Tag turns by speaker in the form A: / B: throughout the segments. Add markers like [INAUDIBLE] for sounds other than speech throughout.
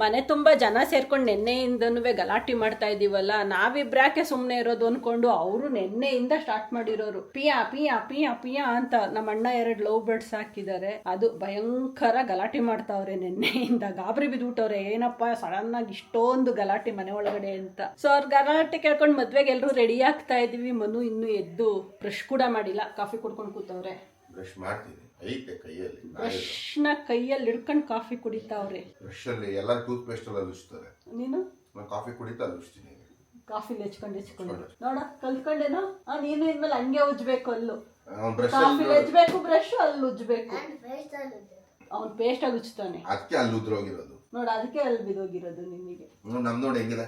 A: ಮನೆ ತುಂಬಾ ಜನ ಸೇರ್ಕೊಂಡು ನೆನ್ನೆಯಿಂದನೂ ಗಲಾಟೆ ಮಾಡ್ತಾ ಇದ್ದೀವಲ್ಲ ನಾವಿಬ್ರಾಕೆ ಸುಮ್ಮನೆ ಇರೋದು ಅನ್ಕೊಂಡು ಅವರು ನೆನ್ನೆಯಿಂದ ಸ್ಟಾರ್ಟ್ ಮಾಡಿರೋರು. ಪಿಯಾ ಪಿಯಾ ಪಿಯಾ ಪಿಯಾ ಅಂತ ನಮ್ಮ ಅಣ್ಣ ಎರಡು ಲವ್ ಬರ್ಡ್ಸ್ ಹಾಕಿದ್ದಾರೆ. ಅದು ಭಯಂಕರ ಗಲಾಟೆ ಮಾಡ್ತಾವ್ರೆ ನೆನ್ನೆಯಿಂದ. ಗಾಬರಿ ಬಿದ್ಬಿಟ್ಟವ್ರೆ ಏನಪ್ಪ ಸಡನ್ ಆಗಿ ಇಷ್ಟೊಂದು ಗಲಾಟೆ ಮನೆ ಒಳಗಡೆ ಅಂತ. ಸೊ ಅವ್ರ ಗಲಾಟೆ ಕೇಳ್ಕೊಂಡು ಮದ್ವೆಗೆ ಎಲ್ಲರೂ ರೆಡಿ ಆಗ್ತಾ ಇದೀವಿ. ಮನು ಇನ್ನೂ ಎದ್ದು ಬ್ರಷ್ ಕೂಡ ಮಾಡಿಲ್ಲ, ಕಾಫಿ ಕುಡ್ಕೊಂಡು ಕೂತವ್ರೆ.
B: ಬ್ರಷ್ ಮಾಡ್ತೀನಿ ಐತೆ ಕೈಯಲ್ಲಿ
A: ಬ್ರಷ್ನ ಕೈಯಲ್ಲಿ ಹಿಡ್ಕೊಂಡು ಕಾಫಿ ಕುಡಿತಾವ್ರೆ.
B: ಬ್ರಷ್ ಅಲ್ಲಿ ಎಲ್ಲ ಟೂತ್ ಪೇಸ್ಟ್ ಅಲ್ಲಿ ಅಲಿಸ್ತಾರೆ
A: ನೀನು?
B: ನಾನು ಕಾಫಿ ಕುಡಿತಾ ಅಲಿಸ್ತೀನಿ
A: ಕಾಫಿ ಹೆಚ್ಕೊಂಡು ಹೆಚ್ಕೊಂಡು. ನೋಡ ಕಲ್ತ್ಕೊಂಡೇನೋ? ಆ ನೀನು ಇನ್ಮೇಲೆ ಹಂಗೆ ಉಜ್ಬೇಕು ಅಲ್ಲು. ಕಾಫಿ ಹೆಚ್ಬೇಕು ಬ್ರಷ್ ಅಲ್ಲಿ ಉಜ್ಬೇಕು ಅವ್ನು ಪೇಸ್ಟ್ ಆಗಿ ಉಜ್ತಾನೆ
B: ಅದಕ್ಕೆ ಅಲ್ಲಿ ಉದ್ರೋಗಿರೋದು.
A: ನೋಡ ಅದಕ್ಕೆ ಅಲ್ಲಿ ಬಿದೋಗಿರೋದು ನಿಮಗೆ.
B: ನಮ್ದು ನೋಡಿ ಹೆಂಗಿದೆ?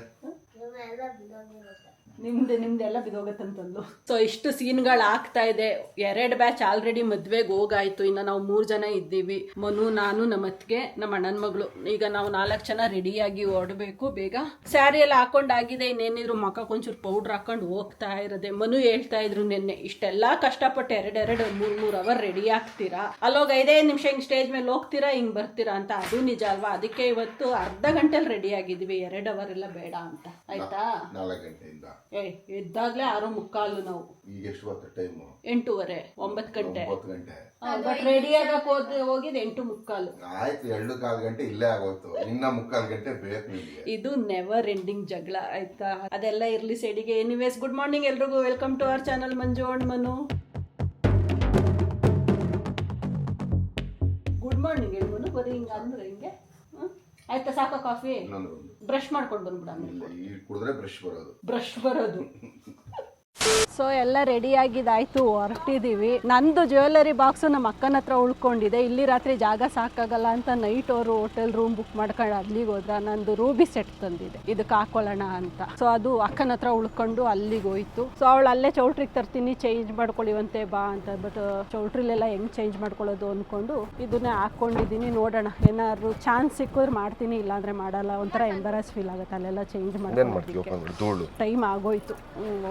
A: ನಿಮ್ದು ನಿಮ್ದೆಲ್ಲ ಬಿದೋಗತ್ತಂತಂದು. ಸೊ ಇಷ್ಟು ಸೀನ್ಗಳು ಆಗ್ತಾ ಇದೆ. ಎರಡು ಬ್ಯಾಚ್ ಆಲ್ರೆಡಿ ಮದ್ವೆಗೆ ಹೋಗಾಯ್ತು. ಇನ್ನು ನಾವು ಮೂರ್ ಜನ ಇದ್ದೀವಿ. ಮನು ನಾನು ನಮ್ಮ ಅತ್ತಿಗೆ ನಮ್ಮ ಅಣ್ಣನ ಮಗಳು. ಈಗ ನಾವು ನಾಲ್ಕು ಜನ ರೆಡಿಯಾಗಿ ಹೊರಡಬೇಕು ಬೇಗ ಸ್ಯಾರಿ ಎಲ್ಲ ಹಾಕೊಂಡಾಗಿದೆ ಇನ್ನೇನಿದ್ರು ಮಕ್ಕ ಒಂಚೂರು ಪೌಡ್ರ್ ಹಾಕೊಂಡು ಹೋಗ್ತಾ ಇರೋದೆ. ಮನು ಹೇಳ್ತಾ ಇದ್ರು ನಿನ್ನೆ ಇಷ್ಟೆಲ್ಲ ಕಷ್ಟಪಟ್ಟು ಎರಡೆರಡು ಮೂರ್ ಮೂರ್ ಅವರ್ ರೆಡಿ ಆಗ್ತೀರಾ? ಅಲ್ಲೋಗ ಐದೈದು ನಿಮಿಷ ಹಿಂಗ್ ಸ್ಟೇಜ್ ಮೇಲೆ ಹೋಗ್ತೀರಾ? ಹಿಂಗ್ ಬರ್ತೀರಾ? ಅಂತ. ಅದು ನಿಜ ಅಲ್ವಾ? ಅದಕ್ಕೆ ಇವತ್ತು ಅರ್ಧ ಗಂಟೆಲಿ ರೆಡಿ ಆಗಿದ್ವಿ. ಎರಡು ಅವರ್ ಎಲ್ಲ ಬೇಡ ಅಂತ. ಆಯ್ತಾ?
B: ನಾಲ್ಕು ಗಂಟೆಯಿಂದ.
A: ಎದ್ದಾಗ್ಲೇ ಆರು ಮುಕ್ಕಾಲು ನಾವು.
B: ಈಗ ಎಷ್ಟು ಟೈಮು
A: ಎಂಟೂವರೆ ಒಂಬತ್ತು ಗಂಟೆ.
B: ಒಂಬತ್ತು ಗಂಟೆ.
A: ಬಟ್ ರೆಡಿ ಆಗಕ್ ಹೋದ್ ಹೋಗಿದ್ ಎಂಟು ಮುಕ್ಕಾಲು.
B: ಆಯ್ತು ಎರಡು ಕಾಲು ಗಂಟೆ ಇಲ್ಲೇ ಆಗೋಯ್ತು. ಇನ್ನ ಮುಕ್ಕಾಲು ಗಂಟೆ ಬೇಕು ನಿಮಗೆ
A: ಇದು ನೆವರ್ ಎಂಡಿಂಗ್ ಜಗಳ ಆಯ್ತಾ? ಅದೆಲ್ಲ ಇರ್ಲಿ ಸೈಡಿಗೆ. ಎನಿವೇಸ್ ಗುಡ್ ಮಾರ್ನಿಂಗ್ ಎಲ್ರಿಗೂ. Welcome to our channel Manju and Manu. Good morning ಹೇಳಿ ಮನು ಬರೀ ಹಿಂಗ ಅಂದ್ರೆ ಹಿಂಗೆ? ಆಯ್ತಾ ಸಾಕು ಕಾಫಿ?
B: ಇನ್ನೊಂದು
A: ಬ್ರಷ್ ಮಾಡ್ಕೊಂಡು ಬಂದ್ಬಿಡ
B: ಇಲ್ಲ ಈಗ ಕುಡಿದ್ರೆ ಬ್ರಷ್ ಬರೋದು.
A: ಬ್ರಷ್ ಬರೋದು. [LAUGHS] ಸೊ ಎಲ್ಲ ರೆಡಿ ಆಗಿದಾಯ್ತು ಹೊರಟಿದೀವಿ ನಂದು ಜ್ಯುವೆಲ್ಲರಿ ಬಾಕ್ಸ್ ನಮ್ಮ ಅಕ್ಕನ ಹತ್ರ ಉಳ್ಕೊಂಡಿದೆ. ಇಲ್ಲಿ ರಾತ್ರಿ ಜಾಗ ಸಾಕಾಗಲ್ಲ ಅಂತ ನೈಟ್ ಅವರು ಹೋಟೆಲ್ ರೂಮ್ ಬುಕ್ ಮಾಡ್ಕೊಂಡು ಅಲ್ಲಿಗೆ ಹೋದ್ರ ನಂದು ರೂಬಿ ಸೆಟ್ ತಂದಿದೆ. ಇದಕ್ಕೆ ಹಾಕೊಳ್ಳೋಣ ಅಂತ. ಸೊ ಅದು ಅಕ್ಕನ ಹತ್ರ ಉಳ್ಕೊಂಡು ಅಲ್ಲಿಗೆ ಹೋಯ್ತು. ಸೊ ಅವಳು ಅಲ್ಲೇ ಚೌಲ್ಟ್ರಿಗೆ ತರ್ತೀನಿ ಚೇಂಜ್ ಮಾಡ್ಕೊಳ್ಳಿವಂತೆ ಬಾ ಅಂತ. ಬಟ್ ಚೌಲ್ಟ್ರಿಲೆಲ್ಲ ಹೆಂಗ್ ಚೇಂಜ್ ಮಾಡ್ಕೊಳ್ಳೋದು ಅಂದ್ಕೊಂಡು ಇದನ್ನೇ ಹಾಕೊಂಡಿದ್ದೀನಿ. ನೋಡೋಣ ಏನಾದ್ರು ಚಾನ್ಸ್ ಸಿಕ್ಕಿದ್ರೆ ಮಾಡ್ತೀನಿ ಇಲ್ಲಾಂದ್ರೆ ಮಾಡಲ್ಲ. ಒಂಥರ ಎಂಬರಸ್ ಫೀಲ್ ಆಗುತ್ತೆ ಅಲ್ಲೆಲ್ಲ ಚೇಂಜ್ ಮಾಡ್ಕೊಳ್ಳೋದಕ್ಕೆ ಟೈಮ್ ಆಗೋಯ್ತು.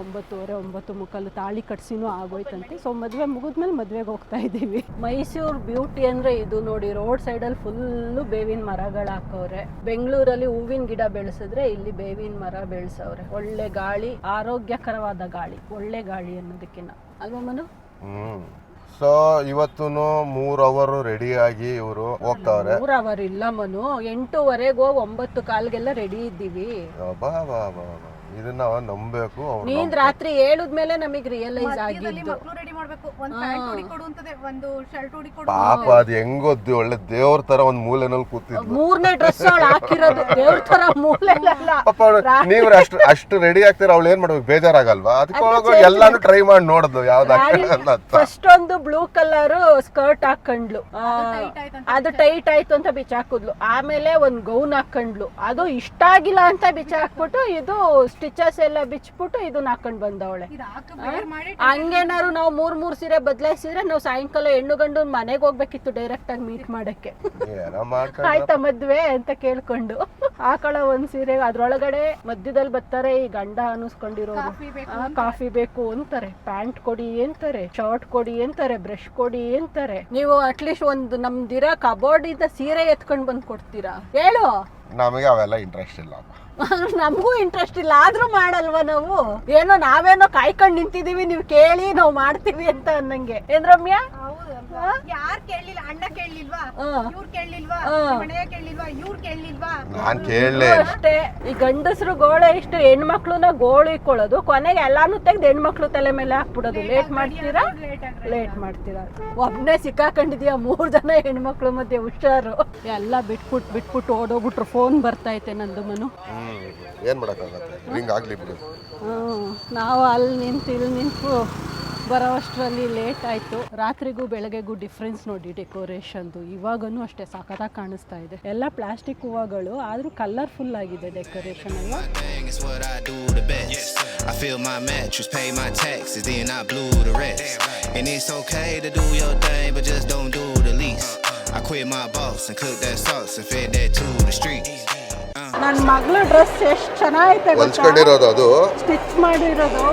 A: ಒಂಬತ್ತುವರೆ ಒಂಬತ್ತು ಮುಕ್ಕಾಲು ತಾಳಿ ಕಟ್ಸಿನೂ ಆಗೋಯ್ತಂತೆ. ಸೊ ಮದುವೆ ಮುಗಿದ್ಮೇಲೆ ಮದುವೆಗೆ ಹೋಗ್ತಾ ಇದ್ದೀವಿ. ಮೈಸೂರು ಬ್ಯೂಟಿ ಅಂದ್ರೆ ಇದು ನೋಡಿ ರೋಡ್ ಸೈಡಲ್ಲಿ ಫುಲ್ಲು ಬೇವಿನ ಮರಗಳು ಹಾಕೋರೆ ಬೆಂಗಳೂರಲ್ಲಿ ಹೂವಿನ ಗಿಡ ಬೆಳೆಸಿದ್ರೆ ಇಲ್ಲಿ ಬೇವಿನ ಮರ ಬೆಳೆಸವ್ರೆ. ಒಳ್ಳೆ ಗಾಳಿ ಆರೋಗ್ಯಕರವಾದ ಗಾಳಿ ಒಳ್ಳೆ ಗಾಳಿ ಅನ್ನೋದಕ್ಕಿನ್ನ ಅಲ್ವಾ ಮನು?
C: ಸೊ ಇವತ್ತು ಮೂರ್ ಅವರ್ ರೆಡಿ ಆಗಿ ಇವರು ಹೋಗ್ತಾವ್ರೆ.
A: ಮೂರ್ ಅವರ್ ಇಲ್ಲ ಮನು. ಎಂಟೂವರೆಗೋ ಒಂಬತ್ತು ಕಾಲ್ಗೆಲ್ಲ ರೆಡಿ ಇದ್ದೀವಿ.
C: ಬಾ ಬಾ ಬಾ ಬಾ ಇದನ್ನ ನಂಬೇಕು ಅವ್ರು
A: ನೀನ್ ರಾತ್ರಿ ಹೇಳದ್ಮೇಲೆ ನಮಗ್ ರಿಯಲೈಸ್ ಆಗಿದೆ
D: ಮಕ್ಕಳು ಮಾಡ್ಬೇಕು. ಒಂದ್ ಪ್ಯಾಂಟ್ ಹುಡಿಕೊಡು ಅಂತದೆ ಒಂದು ಶರ್ಟ್ ಹುಡಿಕೊಡು
C: ಪಾಪ ಅದ್ ಹೆಂಗೊದ್ದು ಒಳ್ಳೆ ದೇವ್ರ ತರ ಒಂದ್ ಮೂಲೆನಲ್ಲಿ ಕೂತಿದ್ಲು.
A: ಮೂರನೇ ಡ್ರೆಸ್ ಅವಳು ಹಾಕಿರೋದು ದೇವ್ರ ತರ ಮೂಲೆಲ್ಲ
C: ಪಾಪ ಅವ್ಳು ನೀವ್ ಅಷ್ಟು ಅಷ್ಟು ರೆಡಿ ಆಗ್ತೀರ? ಅವ್ಳು ಏನ್ ಮಾಡ್ಬೇಕು? ಬೇಜಾರಾಗಲ್ವಾ? ಅದಕ್ಕೆ ಎಲ್ಲಾನು ಟ್ರೈ ಮಾಡಿ ನೋಡಿದ್ಲು ಯಾವ್ದು ಹಾಕೋಣ ಅಂತ
A: ಫಸ್ಟ್ ಒಂದು ಬ್ಲೂ ಕಲರ್ ಸ್ಕರ್ಟ್ ಹಾಕೊಂಡ್ಲು. ಆ, ಅದು ಟೈಟ್ ಆಯ್ತು ಅಂತ ಬಿಚ್ಚ ಹಾಕಿದ್ಲು. ಆಮೇಲೆ ಒಂದ್ ಗೌನ್ ಹಾಕೊಂಡ್ಲು. ಅದು ಇಷ್ಟ ಆಗಿಲ್ಲ ಅಂತ ಬಿಚ್ಚ ಹಾಕ್ಬಿಟ್ಟು ಇದು ಸ್ಟಿಚಸ್ ಎಲ್ಲ ಬಿಚ್ಬಿಟ್ಟು ಇದನ್ನ ಹಾಕೊಂಡ್ ಬಂದವಳೆ.
D: ಇದು ಹಾಕ ಬೇರ್ ಮಾಡಿ.
A: ಹಂಗೇನಾರು ನಾವು ಮೂರ್ ಮೂರ್ ಸೀರೆ ಬದಲಾಯಿಸಿದ್ರೆ ನಾವು ಸಾಯಂಕಾಲ ಹೆಣ್ಣು ಗಂಡು ಮನೆಗೆ ಹೋಗ್ಬೇಕಿತ್ತು ಡೈರೆಕ್ಟ್ ಆಗಿ ಮೀಟ್ ಮಾಡಕ್ಕೆ. ಆಯ್ತ ಮದ್ವೆ ಅಂತ ಕೇಳ್ಕೊಂಡು. ಆಕಳ ಒಂದ್ ಸೀರೆ ಅದ್ರೊಳಗಡೆ ಮಧ್ಯದಲ್ಲಿ ಬರ್ತಾರೆ ಈ ಗಂಡ ಅನಿಸ್ಕೊಂಡಿರೋರು
D: ಕಾಫಿ ಬೇಕು
A: ಕಾಫಿ ಬೇಕು ಅಂತಾರೆ. ಪ್ಯಾಂಟ್ ಕೊಡಿ ಅಂತಾರೆ. ಶರ್ಟ್ ಕೊಡಿ ಅಂತಾರೆ. ಬ್ರಷ್ ಕೊಡಿ ಅಂತಾರೆ. ನೀವು ಅಟ್ಲೀಸ್ಟ್ ಒಂದು ನಮ್ದಿರ ಕಬೋರ್ಡ್ ಇಂದ ಸೀರೆ ಎತ್ಕೊಂಡ್ ಬಂದ್ ಕೊಡ್ತೀರಾ? ಹೇಳು.
C: ನಮಗೆ ಅವೆಲ್ಲ ಇಂಟ್ರೆಸ್ಟ್ ಇಲ್ಲ
A: ನಮಗೂ ಇಂಟ್ರೆಸ್ಟ್ ಇಲ್ಲ. ಆದ್ರೂ ಮಾಡಲ್ವಾ ನಾವು? ಏನೋ ನಾವೇನೋ ಕಾಯ್ಕೊಂಡು ನಿಂತಿದೀವಿ ನೀವು ಕೇಳಿ ನಾವು ಮಾಡ್ತೀವಿ ಅಂತ ಅನ್ನಂಗೆ. ಏನ್ ರಮ್ಯಾ?
D: ಹೌದು ಯಾರ್ ಕೇಳಲಿಲ್ಲ? ಅಣ್ಣ ಕೇಳಲಿಲ್ವಾ? ಇವ್ರು ಕೇಳಲಿಲ್ವಾ. ಮನೆಯ ಕೇಳಲಿಲ್ವಾ? ಇವ್ರು ಕೇಳಲಿಲ್ವಾ?
C: ನಾನ್ ಕೇಳಲೇ
A: ಅಷ್ಟೇ. ಈ ಗಂಡಸರು ಗೋಳೆ ಇಷ್ಟು ಹೆಣ್ಮಕ್ಳನ್ನ ಗೋಳು ಇಕ್ಕೊಳ್ಳೋದು ಕೊನೆಗೆ ಎಲ್ಲಾನು ತೆಗ್ದು ಹೆಣ್ಮಕ್ಳು ತಲೆ ಮೇಲೆ ಹಾಕ್ಬಿಡೋದು. ಲೇಟ್ ಮಾಡ್ತೀರಾ?
D: ಲೇಟ್
A: ಮಾಡ್ತೀರಾ? ಒಬ್ನೇ ಸಿಕ್ಕಾಕೊಂಡಿದ್ಯಾ? ಮೂರ್ ಜನ ಹೆಣ್ಮಕ್ಳು ಮಧ್ಯೆ ಹುಷಾರು. ಎಲ್ಲ ಬಿಟ್ಬಿಟ್ಟು ಬಿಟ್ಬಿಟ್ಟು ಓಡೋಗ್ಬಿಟ್ರು. ಫೋನ್ ಬರ್ತಾ ಐತೆ ನಂದು ಮನು.
C: ಏನ್ ಮಾಡೋಕ್ಕಾಗತ್ತೆ ರಿಂಗ್ ಆಗಲಿ ಬಿಡು
A: ನಾವು ಅಲ್ಲಿ ನಿಂತು ಇಲ್ಲಿ ನಿಂತು ಬರೋವಷ್ಟರಲ್ಲಿ ಲೇಟ್ ಆಯಿತು ರಾತ್ರಿಗೂ ಬೆಳಗ್ಗೆಗೂ ಡಿಫ್ರೆನ್ಸ್ ನೋಡಿ ಡೆಕೋರೇಷನ್ದು ಇವಾಗೂ ಅಷ್ಟೇ ಸಖತ್ತಾಗಿ ಕಾಣಿಸ್ತಾ ಇದೆ ಎಲ್ಲ ಪ್ಲಾಸ್ಟಿಕ್ ಹೂವಗಳು ಆದರೂ ಕಲರ್ಫುಲ್ ಆಗಿದೆ ಡೆಕೋರೇಷನ್
E: ಎಲ್ಲ I feel my mattress, pay my taxes, then I blew the rest. And it's okay to do your thing, but just don't do the least. I quit my boss and cooked that sauce and fed that to the streets.
A: ನನ್ನ ಮಗಳ dress ಎಷ್ಟು ಚೆನ್ನಾಗೈತೆ ಗೊತ್ತಾ?
C: ಹೊಲ್ಸ್ಕೊಂಡಿರೋದು ಅದು.
A: Stitch ಮಾಡಿರೋದು.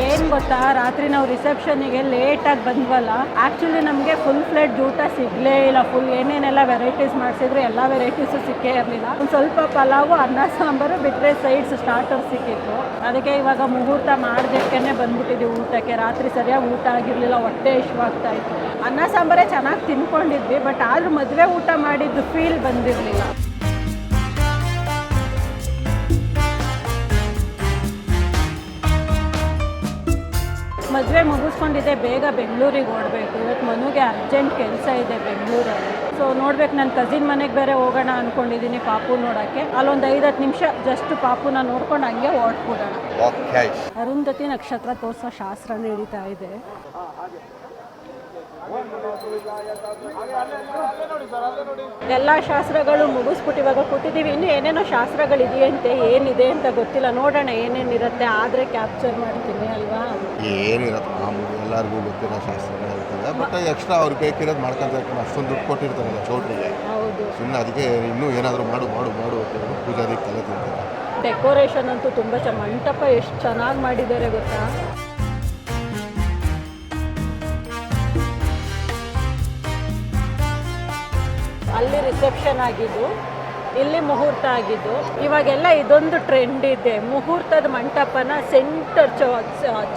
A: ಏನ್ ಗೊತ್ತಾ? ರಾತ್ರಿ ನಾವು ರಿಸೆಪ್ಷನ್ಗೆ ಲೇಟಾಗಿ ಬಂದ್ವಲ್ಲ ಆಕ್ಚುಲಿ ನಮಗೆ ಫುಲ್ ಫ್ಲೇಟ್ ಜೂಟ ಸಿಗ್ಲೇ ಇಲ್ಲ. ಫುಲ್ ಏನೇನೆಲ್ಲ ವೆರೈಟೀಸ್ ಮಾಡಿಸಿದ್ರು, ಎಲ್ಲ ವೆರೈಟೀಸು ಸಿಕ್ಕೇ ಇರಲಿಲ್ಲ. ಒಂದು ಸ್ವಲ್ಪ ಪಲಾವು, ಅನ್ನ, ಸಾಂಬಾರು ಬಿಟ್ಟರೆ ಸೈಡ್ಸ್ ಸ್ಟಾರ್ಟರ್ ಸಿಕ್ಕಿತ್ತು. ಅದಕ್ಕೆ ಇವಾಗ ಮುಹೂರ್ತ ಮಾಡೋದಕ್ಕೇ ಬಂದ್ಬಿಟ್ಟಿದ್ದೀವಿ ಊಟಕ್ಕೆ. ರಾತ್ರಿ ಸರಿಯಾಗಿ ಊಟ ಆಗಿರಲಿಲ್ಲ, ಹೊಟ್ಟೆ ಇಶ್ವಾಗ್ತಾ ಇತ್ತು. ಅನ್ನ, ಸಾಂಬಾರೇ ಚೆನ್ನಾಗಿ ತಿನ್ಕೊಂಡಿದ್ವಿ ಬಟ್ ಆದ್ರೂ ಮದುವೆ ಊಟ ಮಾಡಿದ್ದು ಫೀಲ್ ಬಂದಿರಲಿಲ್ಲ. ಮದುವೆ ಮುಗಿಸ್ಕೊಂಡಿದ್ದೆ ಬೇಗ ಬೆಂಗಳೂರಿಗೆ ಓಡಬೇಕು. ಇವತ್ತು ಮನುಗೆ ಅರ್ಜೆಂಟ್ ಕೆಲಸ ಇದೆ ಬೆಂಗಳೂರಲ್ಲಿ. ಸೊ ನೋಡ್ಬೇಕು ನನ್ನ ಕಸಿನ್ ಮನೆಗೆ ಬೇರೆ ಹೋಗೋಣ ಅಂದ್ಕೊಂಡಿದ್ದೀನಿ ಪಾಪು ನೋಡೋಕ್ಕೆ. ಅಲ್ಲೊಂದು ಐದು ಹತ್ತು ನಿಮಿಷ ಜಸ್ಟ್ ಪಾಪುನ ನೋಡ್ಕೊಂಡು ಹಂಗೆ
C: ಓಡ್ಬಿಡೋಣ.
A: ಅರುಂಧತಿ ನಕ್ಷತ್ರ ತೋರಿಸೋ ಶಾಸ್ತ್ರ ನಡೀತಾ ಇದೆ. ಎಲ್ಲ ಶಾಸ್ತ್ರಗಳು ಮುಗಿಸ್ಬಿಟ್ಟು ಇವಾಗ ಕೊಟ್ಟಿದ್ದೀವಿ ಇನ್ನು ಏನೇನೋ ಶಾಸ್ತ್ರಗಳಿದೆಯಂತೆ ಏನಿದೆ ಅಂತ ಗೊತ್ತಿಲ್ಲ. ನೋಡೋಣ ಏನೇನಿರುತ್ತೆ ಆದರೆ ಕ್ಯಾಪ್ಚರ್ ಮಾಡ್ತೀನಿ ಅಲ್ವಾ?
C: ಏನಿರತ್ತೆ ಮಾಮೂಲಿ ಎಲ್ಲರಿಗೂ ಗೊತ್ತಿರೋ ಶಾಸ್ತ್ರಗಳಿರ್ತದೆ. ಬಟ್ ಎಕ್ಸ್ಟ್ರಾ ಅವ್ರಿಗೆ ಬೇಕಿರೋದು ಮಾಡ್ಕೊಂತ ಅಷ್ಟೊಂದು ದುಡ್ಡು ಕೊಟ್ಟಿರ್ತಾರಲ್ಲ ಚೌಟ್ರಿಗೆ
A: ಹೌದು.
C: ಸುಮ್ಮನೆ ಅದಕ್ಕೆ ಇನ್ನೂ ಏನಾದರೂ ಮಾಡು ಮಾಡು ಮಾಡು ಅಂತ ಪೂಜಾರಿಗೆ ತಲೆ ತಿಂತಾರೆ.
A: ಡೆಕೋರೇಷನ್ ಅಂತೂ ತುಂಬ ಚ ಮಂಟಪ ಎಷ್ಟು ಚೆನ್ನಾಗಿ ಮಾಡಿದ್ದಾರೆ ಗೊತ್ತಾ? ಅಲ್ಲಿ ರಿಸೆಪ್ಷನ್ ಆಗಿದ್ದು, ಇಲ್ಲಿ ಮುಹೂರ್ತ ಆಗಿದ್ದು, ಇವಾಗೆಲ್ಲ ಇದೊಂದು ಟ್ರೆಂಡ್ ಇದೆ. ಮುಹೂರ್ತದ ಮಂಟಪನ ಸೆಂಟರ್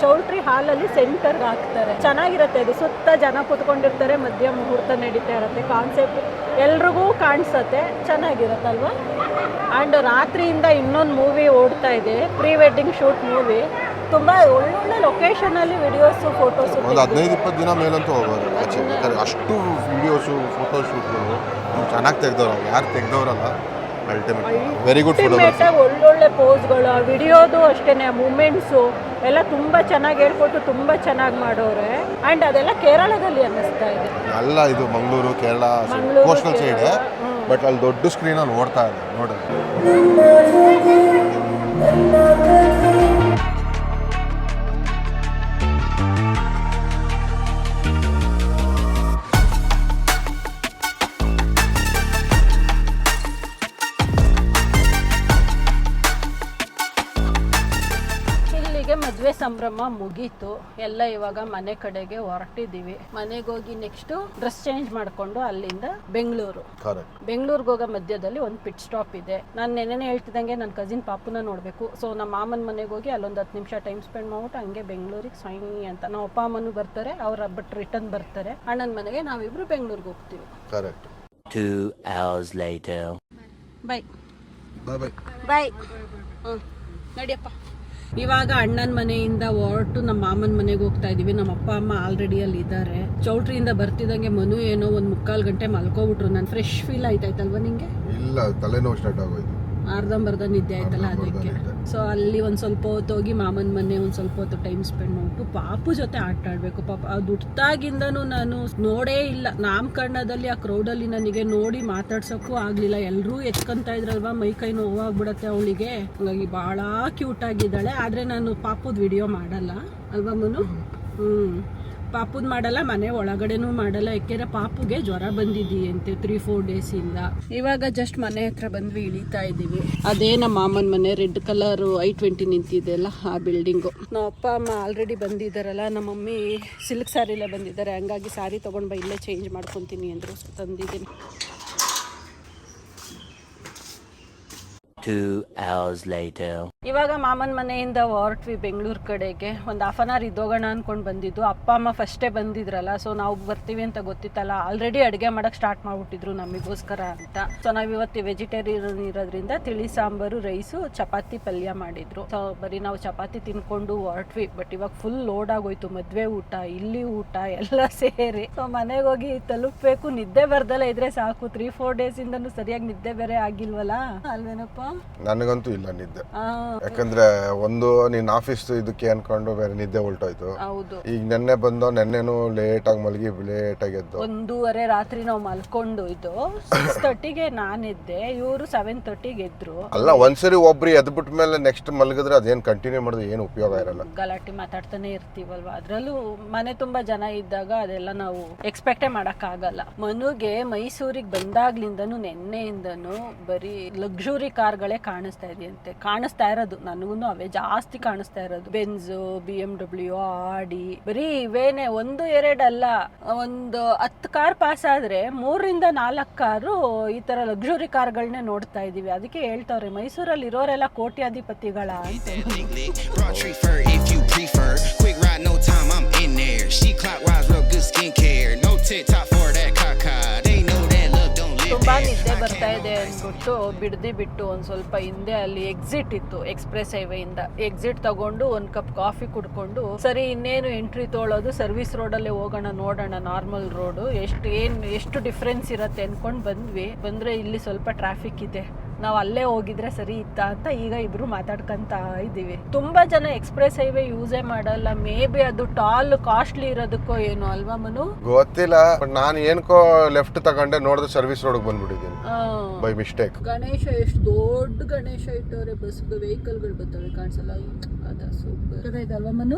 A: ಚೌಲ್ಟ್ರಿ ಹಾಲಲ್ಲಿ ಸೆಂಟರ್ ಹಾಕ್ತಾರೆ. ಚೆನ್ನಾಗಿರುತ್ತೆ ಅದು. ಸುತ್ತ ಜನ ಕೂತ್ಕೊಂಡಿರ್ತಾರೆ, ಮಧ್ಯ ಮುಹೂರ್ತ ನಡೀತಾ ಇರುತ್ತೆ. ಕಾನ್ಸೆಪ್ಟ್ ಎಲ್ರಿಗೂ ಕಾಣಿಸುತ್ತೆ. ಚೆನ್ನಾಗಿರುತ್ತಲ್ವಾ? ಆ್ಯಂಡ್ ರಾತ್ರಿಯಿಂದ ಇನ್ನೊಂದು ಮೂವಿ ಓಡ್ತಾ ಇದೆ. ಪ್ರೀ ವೆಡ್ಡಿಂಗ್ ಶೂಟ್ ಮೂವಿ ತುಂಬ ಒಳ್ಳೊಳ್ಳೆ ಲೊಕೇಶನಲ್ಲಿ ವಿಡಿಯೋಸು ಫೋಟೋಸ್
C: ಒಂದು ಹದಿನೈದು ಇಪ್ಪತ್ತು ದಿನ ಮೇಲಂತೂ ಹೋಗೋರು ಆಚೆ. ಯಾಕಂದ್ರೆ ಅಷ್ಟು ವಿಡಿಯೋಸು ಫೋಟೋ ಶೂಟ್ಗಳು ಚೆನ್ನಾಗಿ ತೆಗ್ದವ್ರು ಯಾರು ತೆಗ್ದವ್ರಲ್ಲ ಅಲ್ಟಿಮೇಟ್ ವೆರಿ ಗುಡ್ ಫೋಟೋಗ್ರಫಿ
A: ಒಳ್ಳೊಳ್ಳೆ ಪೋಸ್ಗಳು ವಿಡಿಯೋದು ಅಷ್ಟೇ ಮೂಮೆಂಟ್ಸು ಎಲ್ಲ ತುಂಬ ಚೆನ್ನಾಗಿ ಹೇಳ್ಕೊಟ್ಟು ತುಂಬ ಚೆನ್ನಾಗಿ ಮಾಡೋರೆ. ಆ್ಯಂಡ್ ಅದೆಲ್ಲ ಕೇರಳದಲ್ಲಿ ಅನ್ನಿಸ್ತಾ ಇದೆ.
C: ಅಲ್ಲ ಇದು Mangaluru Kerala coastal side. But ಅಲ್ಲಿ ದೊಡ್ಡ ಸ್ಕ್ರೀನಲ್ಲಿ ನೋಡ್ತಾ ಇದೆ ನೋಡಿ
A: ಸಂಭ್ರಮ ಮುಗೀತು. ಎಲ್ಲ ಇವಾಗ ಮನೆ ಕಡೆಗೆ ಹೊರಟಿದ್ದೀವಿ ಮನೆಗೆ ಹೋಗಿ ನೆಕ್ಸ್ಟ್ ಡ್ರೆಸ್ ಚೇಂಜ್ ಮಾಡ್ಕೊಂಡು ಅಲ್ಲಿಂದ ಬೆಂಗಳೂರು.
C: ಕರೆಕ್ಟ್
A: ಬೆಂಗಳೂರಿಗೆ ಹೋಗೋ ಮಧ್ಯದಲ್ಲಿ ಒಂದು ಪಿಟ್ ಸ್ಟಾಪ್ ಇದೆ. ನಾನು ನೆನೆನೆ ಹೇಳ್ತಿದ್ದಂಗೆ ನನ್ನ ಕಸಿನ್ ಪಾಪುನ ನೋಡಬೇಕು. ಸೊ ನಮ್ಮ ಮಾಮನ ಮನೆಗೆ ಹೋಗಿ ಅಲ್ಲೊಂದು ಹತ್ತು ನಿಮಿಷ ಟೈಮ್ ಸ್ಪೆಂಡ್ ಮಾಡ್ಬಿಟ್ಟು ಹಂಗೆ ಬೆಂಗಳೂರಿಗೆ ಸ್ವಾಮಿ ಅಂತ. ನಮ್ಮ ಅಪ್ಪ ಅಮ್ಮನೂ ಬರ್ತಾರೆ ಅವ್ರ ಬಟ್ ರಿಟರ್ನ್ ಬರ್ತಾರೆ. ಅಣ್ಣನ ಮನೆಗೆ ನಾವಿಬ್ರು ಬೆಂಗಳೂರಿಗೆ ಹೋಗ್ತೀವಿ.
C: Correct
F: by hours later.
A: Bye
C: bye bye
A: bye ಹ್ಞೂ ನಡಿಯಪ್ಪ. ಇವಾಗ ಅಣ್ಣನ ಮನೆಯಿಂದ ಹೊರಟು ನಮ್ಮ ಮಾಮನ ಮನೆಗೆ ಹೋಗ್ತಾ ಇದೀವಿ. ನಮ್ಮ ಅಪ್ಪ, ಅಮ್ಮ ಆಲ್ರೆಡಿ ಅಲ್ಲಿ ಇದ್ದಾರೆ. ಚೌಟ್ರಿಯಿಂದ ಬರ್ತಿದ್ದಂಗೆ ಮನು ಏನೋ ಒಂದು ಮುಕ್ಕಾಲು ಗಂಟೆ ಮಲ್ಕೋಬಿಟ್ರು. ನಾನು ಫ್ರೆಶ್ ಫೀಲ್ ಆಯ್ತಾಯ್ತಲ್ವಾ ನಿಂಗೆ?
C: ಇಲ್ಲ, ತಲೆನೋವು ಸ್ಟಾರ್ಟ್ ಆಗೋಯ್ತು.
A: ಅರ್ಧಂಬರ್ಧ ನಿದ್ದೆ ಆಯ್ತಲ್ಲ ಅದಕ್ಕೆ. ಸೊ ಅಲ್ಲಿ ಒಂದು ಸ್ವಲ್ಪ ಹೊತ್ತು ಹೋಗಿ ಮಾಮನ ಮನೆ ಒಂದು ಸ್ವಲ್ಪ ಹೊತ್ತು ಟೈಮ್ ಸ್ಪೆಂಡ್ ಮಾಡ್ಬಿಟ್ಟು ಪಾಪು ಜೊತೆ ಆಟ ಆಡಬೇಕು. ಪಾಪ ಅದು ಹುಟ್ಟಾಗಿಂದನೂ ನಾನು ನೋಡೇ ಇಲ್ಲ. ನಾಮಕರಣದಲ್ಲಿ ಆ ಕ್ರೌಡಲ್ಲಿ ನನಗೆ ನೋಡಿ ಮಾತಾಡ್ಸೋಕ್ಕೂ ಆಗಲಿಲ್ಲ. ಎಲ್ಲರೂ ಎತ್ಕೊಂತ ಇದ್ರಲ್ವಾ? ಮೈ ಕೈ ನೋವಾಗ್ಬಿಡತ್ತೆ ಅವಳಿಗೆ. ಹಾಗಾಗಿ ಭಾಳ ಕ್ಯೂಟ್ ಆಗಿದ್ದಾಳೆ. ಆದರೆ ನಾನು ಪಾಪುದ ವಿಡಿಯೋ ಮಾಡಲ್ಲ. ಅಲ್ವಾ ಮನು? ಹ್ಞೂ ಪಾಪುದ್ ಮಾಡಲ್ಲ, ಮನೆ ಒಳಗಡೆನೂ ಮಾಡಲ್ಲ. ಯಾಕೆಂದ್ರೆ ಪಾಪುಗೆ ಜ್ವರ ಬಂದಿದೆಯಂತೆ ತ್ರೀ ಫೋರ್ ಡೇಸಿಂದ ಇವಾಗ ಜಸ್ಟ್ ಮನೆ ಹತ್ರ ಬಂದ್ವಿ ಇಳಿತಾ ಇದ್ದೀವಿ ಅದೇ ನಮ್ಮ ಮಾಮನ ಮನೆ ರೆಡ್ ಕಲರ್ ಐ ಟ್ವೆಂಟಿ ನಿಂತಿದೆಯಲ್ಲ ಆ ಬಿಲ್ಡಿಂಗು ನಮ್ಮ ಅಪ್ಪ, ಅಮ್ಮ ಆಲ್ರೆಡಿ ಬಂದಿದ್ದಾರಲ್ಲ, ನಮ್ಮ ಮಮ್ಮಿ ಸಿಲ್ಕ್ ಸ್ಯಾರಿಲೇ ಬಂದಿದ್ದಾರೆ. ಹಂಗಾಗಿ ಸ್ಯಾರಿ ತಗೊಂಡ್ ಬಾ, ಇಲ್ಲೇ ಚೇಂಜ್ ಮಾಡ್ಕೊತೀನಿ ಅಂದರು, ತಂದಿದ್ದೀನಿ.
F: Two hours later.
A: ಇವಾಗ ಮಾಮನ್ ಮನೆಯಿಂದ ಹೊರಟ್ವಿ ಬೆಂಗಳೂರು ಕಡೆಗೆ. ಒಂದು ಹಾಫ್ ಅನ್ ಅವರ್ ಇದ್ದೋಗೋಣ ಅನ್ಕೊಂಡು ಬಂದಿದ್ದು. ಅಪ್ಪ, ಅಮ್ಮ ಫಸ್ಟೇ ಬಂದಿದ್ರಲ್ಲ ಸೊ ನಾವು ಬರ್ತೀವಿ ಅಂತ ಗೊತ್ತಿತ್ತಲ್ಲ. ಆಲ್ರೆಡಿ ಅಡುಗೆ ಮಾಡಕ್ ಸ್ಟಾರ್ಟ್ ಮಾಡ್ಬಿಟ್ಟಿದ್ರು ನಮಗೋಸ್ಕರ ಅಂತ. ಸೊ ನಾವು ಇವತ್ತು ವೆಜಿಟೇರಿಯನ್ ಇರೋದ್ರಿಂದ ತಿಳಿ ಸಾಂಬಾರು, ರೈಸು, ಚಪಾತಿ ಪಲ್ಯ ಮಾಡಿದ್ರು. ಸೊ ಬರೀ ನಾವು ಚಪಾತಿ ತಿನ್ಕೊಂಡು ಹೊರಟ್ವಿ. ಬಟ್ ಇವಾಗ ಫುಲ್ ಲೋಡ್ ಆಗೋಯ್ತು. ಮದುವೆ ಊಟ, ಇಲ್ಲಿ ಊಟ, ಎಲ್ಲ ಸೇರಿ. ಸೊ ಮನೆಗೆ ಹೋಗಿ ತಲುಪಬೇಕು. ನಿದ್ದೆ ಬರ್ದಲ್ಲ ಇದ್ರೆ ಸಾಕು. ತ್ರೀ ಫೋರ್ ಡೇಸ್ ಇಂದನು ಸರಿಯಾಗಿ ನಿದ್ದೆ ಬೇರೆ ಆಗಿಲ್ವಲ್ಲ? ಅಲ್ವೇನಪ್ಪ?
C: ನನಗಂತೂ ಇಲ್ಲ ನಿದ್ದೆ. ಯಾಕಂದ್ರೆ ಒಂದು ನೀನ್ ಆಫೀಸ್ ಇದಕ್ಕೆ ಅನ್ಕೊಂಡು ಬೇರೆ ನಿದ್ದೆ ಉಲ್ಟೋಯ್ತು.
A: ಹೌದು.
C: ಈಗ ನೆನ್ನೆ ಬಂದು ನೆನ್ನೆನೂ ಲೇಟ್ ಆಗಿ ಮಲಗಿ ಲೇಟ್ ಆಗಿ ಎದ್ದು.
A: ಒಂದೂವರೆ ರಾತ್ರಿ ನಾವು ಮಲ್ಕೊಂಡು ಇದು ಸಿಕ್ಸ್ ತರ್ಟಿಗೆ ನಾನಿದ್ದೆ ಇವರು ಸೆವೆನ್ ತರ್ಟಿಗೆ ಎದ್ರು.
C: ಅಲ್ಲ ಒಂದ್ಸರಿ ಒಬ್ರು ಎದ್ಬಿಟ್ಟ ಮೇಲೆ ನೆಕ್ಸ್ಟ್ ಮಲಗಿದ್ರೆ ಅದೇನ್ ಕಂಟಿನ್ಯೂ ಮಾಡಿದ್ರೆ ಏನು ಉಪಯೋಗ ಇರಲ್ಲ.
A: ಗಲಾಟೆ ಮಾತಾಡ್ತಾನೆ ಇರ್ತೀವಲ್ವಾ? ಅದ್ರಲ್ಲೂ ಮನೆ ತುಂಬಾ ಜನ ಇದ್ದಾಗ ಅದೆಲ್ಲ ನಾವು ಎಕ್ಸ್ಪೆಕ್ಟೇ ಆಗಲ್ಲ ಮನುಗೆ ಮೈಸೂರಿಗೆ ಬಂದಾಗ್ಲಿಂದನು ನೆನ್ನೆಯಿಂದನು ಬರೀ ಲಕ್ಸುರಿ ಕಾರ್ಗಳೇ ಕಾಣಿಸ್ತಾ ಇದೆಯಂತೆ. ಕಾಣಿಸ್ತಾ ಇರೋದು ನನಗೂ ಅವೇ ಜಾಸ್ತಿ ಕಾಣಿಸ್ತಾ ಇರೋದು. ಬೆನ್ಸು ಬಿ ಎಂ ಡಬ್ಲ್ಯೂ ಆಡಿ ಬರೀ ಇವೇನೆ ಒಂದು ಎರಡಲ್ಲ ಒಂದು ಹತ್ತು ಕಾರ್ ಪಾಸ್ ಆದ್ರೆ ಮೂರರಿಂದ ನಾಲ್ಕು ಕಾರು ಈ ತರ ಲಕ್ಸುರಿ ಕಾರ್ಗಳನ್ನೇ ನೋಡ್ತಾ ಇದೀವಿ ಅದಕ್ಕೆ ಹೇಳ್ತಾವ್ರೆ ಮೈಸೂರಲ್ಲಿ ಇರೋರೆಲ್ಲ ಕೋಟ್ಯಾಧಿಪತಿಗಳ ತುಂಬಾ. ನಿದ್ದೆ ಬರ್ತಾ ಇದೆ. ಅಂದ್ಬಿಟ್ಟು ಬಿಡ್ದಿ ಬಿಟ್ಟು ಒಂದು ಸ್ವಲ್ಪ ಹಿಂದೆ ಅಲ್ಲಿ ಎಕ್ಸಿಟ್ ಇತ್ತು ಎಕ್ಸ್ಪ್ರೆಸ್ ಹೈವೇ ಇಂದ. ಎಕ್ಸಿಟ್ ತಗೊಂಡು ಒಂದು ಕಪ್ ಕಾಫಿ ಕುಡ್ಕೊಂಡು, ಸರಿ, ಇನ್ನೇನು ಎಂಟ್ರಿ ತೊಳೋದು ಸರ್ವಿಸ್ ರೋಡಲ್ಲೇ ಹೋಗೋಣ, ನೋಡೋಣ ನಾರ್ಮಲ್ ರೋಡು ಎಷ್ಟು ಏನು, ಎಷ್ಟು ಡಿಫ್ರೆನ್ಸ್ ಇರತ್ತೆ ಅನ್ಕೊಂಡ್ ಬಂದ್ವಿ. ಬಂದ್ರೆ ಇಲ್ಲಿ ಸ್ವಲ್ಪ ಟ್ರಾಫಿಕ್ ಇದೆ. ನಾವು ಅಲ್ಲೇ ಹೋಗಿದ್ರೆ ಸರಿ ಇತ್ತ ಅಂತ ಈಗ ಇಬ್ರು ಮಾತಾಡ್ಕೊಂತ ಇದ್ದೀವಿ. ತುಂಬಾ ಜನ ಎಕ್ಸ್ಪ್ರೆಸ್ ಹೈವೇ ಯೂಸೇ ಮಾಡಲ್ಲ. ಮೇ ಬಿ ಅದು ಟಾಲ್ ಕಾಸ್ಟ್ಲಿ ಇರೋದಕ್ಕೋ ಏನು ಅಲ್ವಾ ಮನು?
C: ಗೊತ್ತಿಲ್ಲ. ನಾನು ಏನ್ಕೋ ಲೆಫ್ಟ್ ತಗೊಂಡೆ ನೋಡಿದ್ರೆ ಸರ್ವಿಸ್ ರೋಡ್ ಬಂದ್ಬಿಟ್ಟಿದ್ದೀನಿ.
A: ಆ.
C: By mistake.
A: ಗಣೇಶ ಎಷ್ಟು ದೊಡ್ಡ ಗಣೇಶ ಇಟ್ಟವ್ರೆ. ಬಸ್ ವೆಹಿಕಲ್ಗಳು ಬರ್ತವೆ. ಕಾಣಿಸಲ್ಲ? ಅದ ಸೂಪರ್. ಇದಲ್ವಾ ಮನು?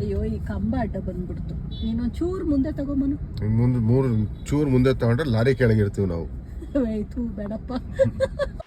A: ಅಯ್ಯೋ ಈ ಕಂಬ ಅಡ್ಡ ಬಂದ್ಬಿಡ್ತು. ನೀನೊಂದ್ ಚೂರ್ ಮುಂದೆ ತಗೋ ಮನು.
C: ಮುಂದೆ ಮೂರು ಚೂರ್ ಮುಂದೆ ತಗೊಂಡ್ರೆ ಲಾರಿ ಕೆಳಗಿರ್ತೀವಿ ನಾವು.
A: ಬೇಡಪ್ಪ.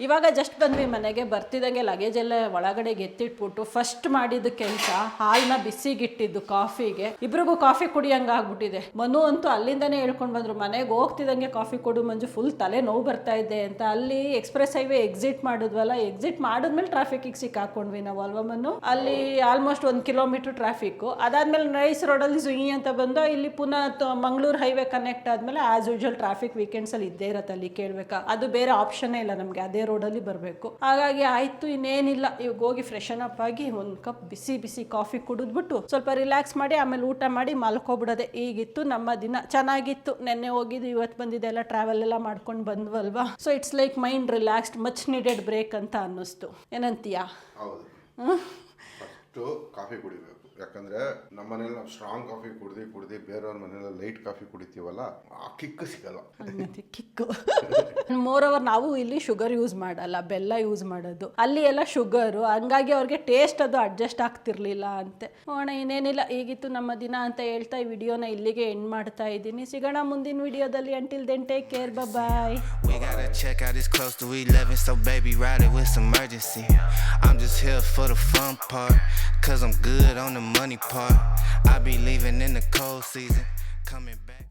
A: ಇವಾಗ ಜಸ್ಟ್ ಬಂದ್ವಿ, ಮನೆಗೆ ಬರ್ತಿದಂಗೆ ಲಗೇಜ್ ಎಲ್ಲ ಒಳಗಡೆ ಎತ್ತಿಟ್ಬಿಟ್ಟು ಫಸ್ಟ್ ಮಾಡಿದ ಕೆಲಸ ಹಾಲ್ನ ಬಿಸಿಗಿಟ್ಟಿದ್ದು ಕಾಫಿಗೆ. ಇಬ್ರಿಗೂ ಕಾಫಿ ಕುಡಿಯಂಗ ಆಗ್ಬಿಟ್ಟಿದೆ ಮನು ಅಂತೂ ಅಲ್ಲಿಂದಾನೇ ಹೇಳ್ಕೊಂಡು ಬಂದ್ರು, ಮನೆಗೆ ಹೋಗ್ತಿದಂಗೆ ಕಾಫಿ ಕೊಡು ಮಂಜು ಫುಲ್ ತಲೆ ನೋವು ಬರ್ತಾ ಇದೆ ಅಂತ. ಅಲ್ಲಿ ಎಕ್ಸ್ಪ್ರೆಸ್ ಹೈವೇ ಎಕ್ಸಿಟ್ ಮಾಡಿದ್ವಲ್ಲ ಎಕ್ಸಿಟ್ ಮಾಡಿದ್ಮೇಲೆ ಟ್ರಾಫಿಕ್ಗೆ ಸಿಕ್ಕಾಕೊಂಡ್ವಿ ನಾವು, ಅಲ್ವಾ ಮನು? ಅಲ್ಲಿ ಆಲ್ಮೋಸ್ಟ್ ಒಂದು ಕಿಲೋಮೀಟರ್ ಟ್ರಾಫಿಕ್ ಅದಾದ್ಮೇಲೆ ನೈಸ್ ರೋಡಲ್ಲಿ ಜುಯಿ ಅಂತ ಬಂದು, ಇಲ್ಲಿ ಪುನಃ ಮಂಗಳೂರು ಹೈವೇ ಕನೆಕ್ಟ್ ಆದ್ಮೇಲೆ ಆಸ್ ಯೂಶುವಲ್ ಟ್ರಾಫಿಕ್ ವೀಕೆಂಡ್ಸ್ ಅಲ್ಲಿ ಇದ್ದೇ ಇರತ್ತೆ ಅಲ್ಲಿ ಕೇಳ್ಬೇಕಾ ಅದು ಬೇರೆ ಆಪ್ಷನ್ನೇ ಇಲ್ಲ ನಮಗೆ ಅದೇ ರೋಡಲ್ಲಿ ಬರಬೇಕು. ಹಾಗಾಗಿ ಆಯ್ತು ಇನ್ನೇನಿಲ್ಲ. ಇವಾಗ ಹೋಗಿ ಫ್ರೆಶನ್ ಅಪ್ ಆಗಿ ಒಂದು ಕಪ್ ಬಿಸಿ ಬಿಸಿ ಕಾಫಿ ಕುಡಿದ್ಬಿಟ್ಟು ಸ್ವಲ್ಪ ರಿಲ್ಯಾಕ್ಸ್ ಮಾಡಿ ಆಮೇಲೆ ಊಟ ಮಾಡಿ ಮಲ್ಕೊಬಿಡೋದೆ. ಈಗಿತ್ತು ನಮ್ಮ ದಿನ. ಚೆನ್ನಾಗಿತ್ತು. ನೆನ್ನೆ ಹೋಗಿದ್ದು ಇವತ್ತು ಬಂದಿದೆ ಎಲ್ಲ ಟ್ರಾವೆಲ್ ಎಲ್ಲ ಮಾಡ್ಕೊಂಡು ಬಂದ್ವಲ್ವಾ? So it's like mind relaxed much needed break ಅಂತ ಅನ್ನಿಸ್ತು. ಏನಂತೀಯಾ?
C: ಕಾಫಿ ಕುಡಿಬೇಕು. ಯಾಕಂದ್ರೆ ನಮ್ಮ ಮನೇಲಿ ನಾವು ಸ್ಟ್ರಾಂಗ್ ಕಾಫಿ ಕುಡ್ದು ಕುಡ್ದು ಬೇರೆಯವ್ರ ಮನೇಲಿ ಲೈಟ್ ಕಾಫಿ ಕುಡಿತೀವಲ್ಲ ಆ ಕಿಕ್ ಸಿಗಲ್ಲ.
A: Kick kick. ಮೋರ್ ಓವರ್ ನಾವು ಇಲ್ಲಿ ಶುಗರ್ ಯೂಸ್ ಮಾಡಲ್ಲ ಬೆಲ್ಲ ಯೂಸ್ ಮಾಡೋದು. ಅಲ್ಲಿ ಎಲ್ಲ ಶುಗರು ಹಂಗಾಗಿ ಅವ್ರಿಗೆ ಟೇಸ್ಟ್ ಅದು ಅಡ್ಜಸ್ಟ್ ಆಗ್ತಿರ್ಲಿಲ್ಲ ಅಂತೆ. ನೋಡೋಣ ಇನ್ನೇನಿಲ್ಲ ಈಗಿತ್ತು ನಮ್ಮ ದಿನ ಅಂತ ಹೇಳ್ತಾ ಈ ವಿಡಿಯೋನ ಇಲ್ಲಿಗೆ ಎಂಡ್ ಮಾಡ್ತಾ ಇದ್ದೀನಿ. ಸಿಗೋಣ ಮುಂದಿನ ವಿಡಿಯೋದಲ್ಲಿ. Until then take care bye
E: We check out, it's close to 11, so baby, ride it with some urgency. I'm just here for the fun part, cause I'm good on the money part. I be leaving in the cold season, coming back.